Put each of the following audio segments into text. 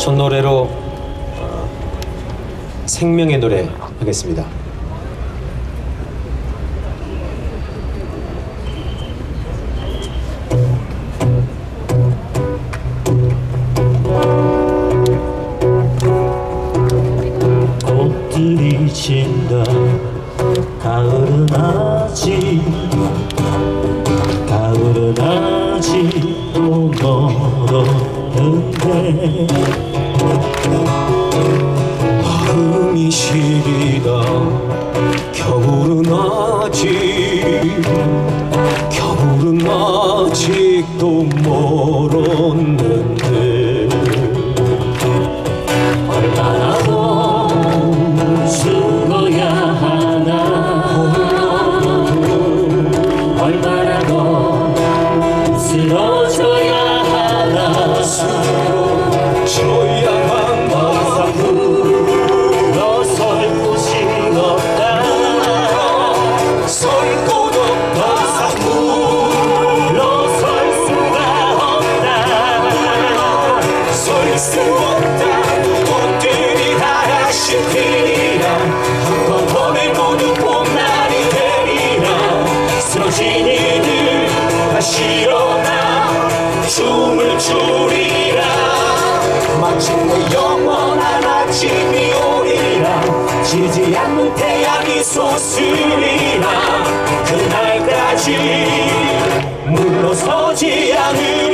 첫 노래로 어, 생명의 노래 하겠습니다. 쓰러져야 하나 저야 한다 너설 곳이 없다 설 곳 없다 너설 수가 없다. 설 수 없다 꽃들이 다시 피리라. 한꺼번에 모두 봄날이 되리라. 쓰러진 이들 다시 추리라. 마침내 영원한 아침이 오리라. 지지 않는 태양이 솟으리라. 그날까지 물러서지 않으리라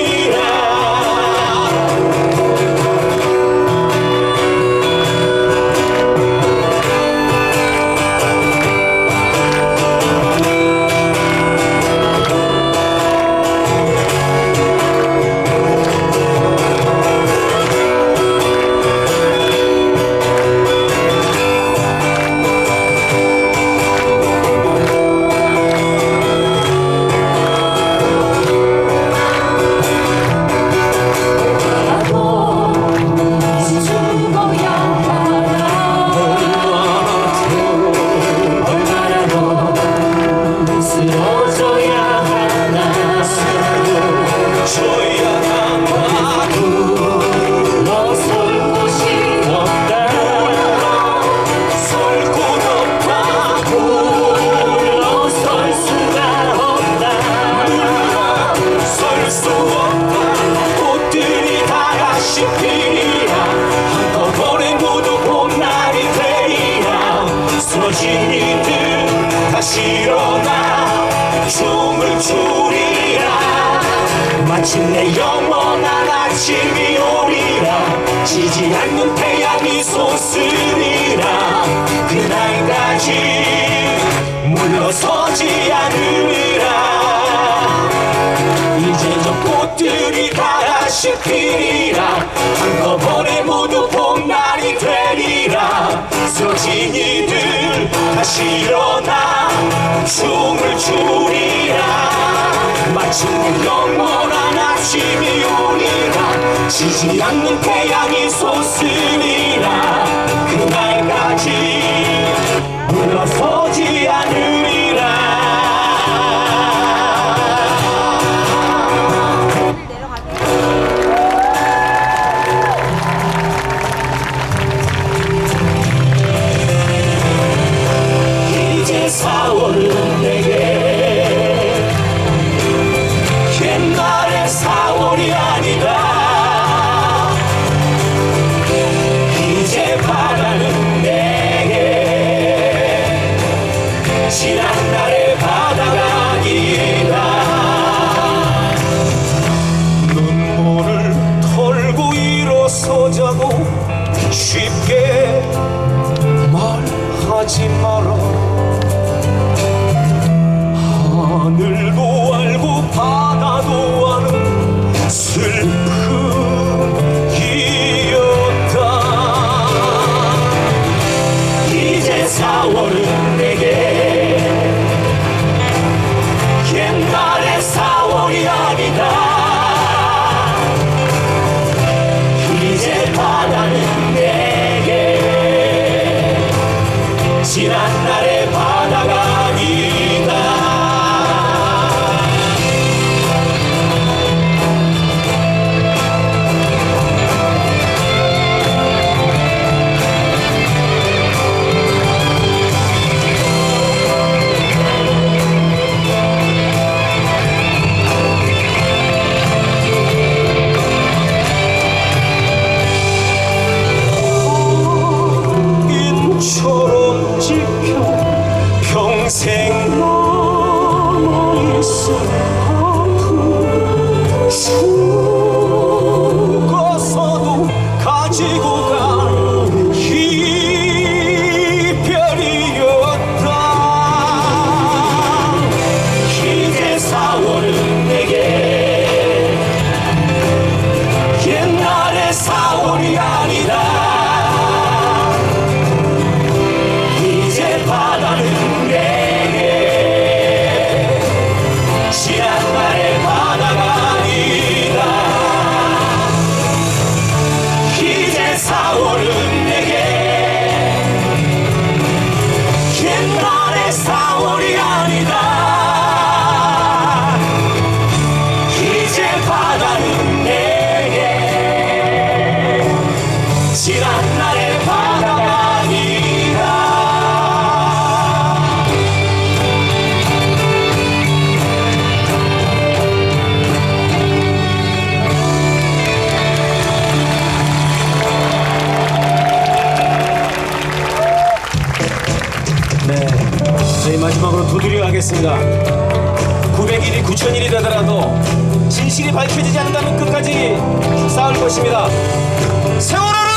마침내 영원한 아침이 오리라. 지지 않는 태양이 솟으리라. 그날까지 물러서지 않으리라. 이제 저 꽃들이 다시 피리라. 한꺼번에 모두 봄날이 되리라. 이들 다시 일어나. 춤을 추리라. 마침내 영원한 아침이 오리라. 지지 않는 태양이 솟으리라. 그날까지 물러서지 않으 가지 마라. 하늘도 알고 바다도 아는 슬픈 이었다. 이제 4월은 인생. 남아있을 아픔 把我扔 밝혀지지 않는다면 끝까지 싸울 것입니다. 세월호를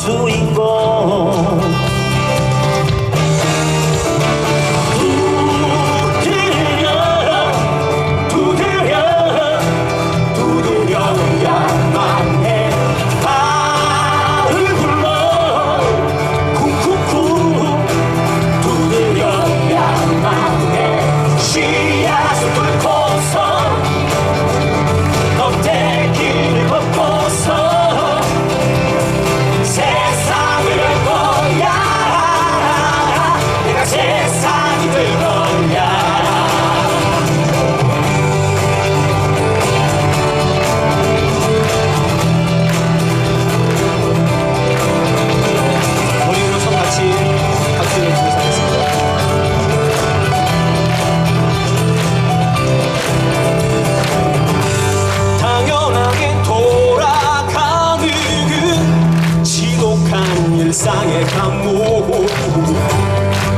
주인공. 불상의 감옥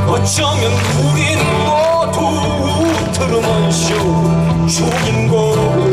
어쩌면 우린 모두 트루먼쇼 죽인 거로.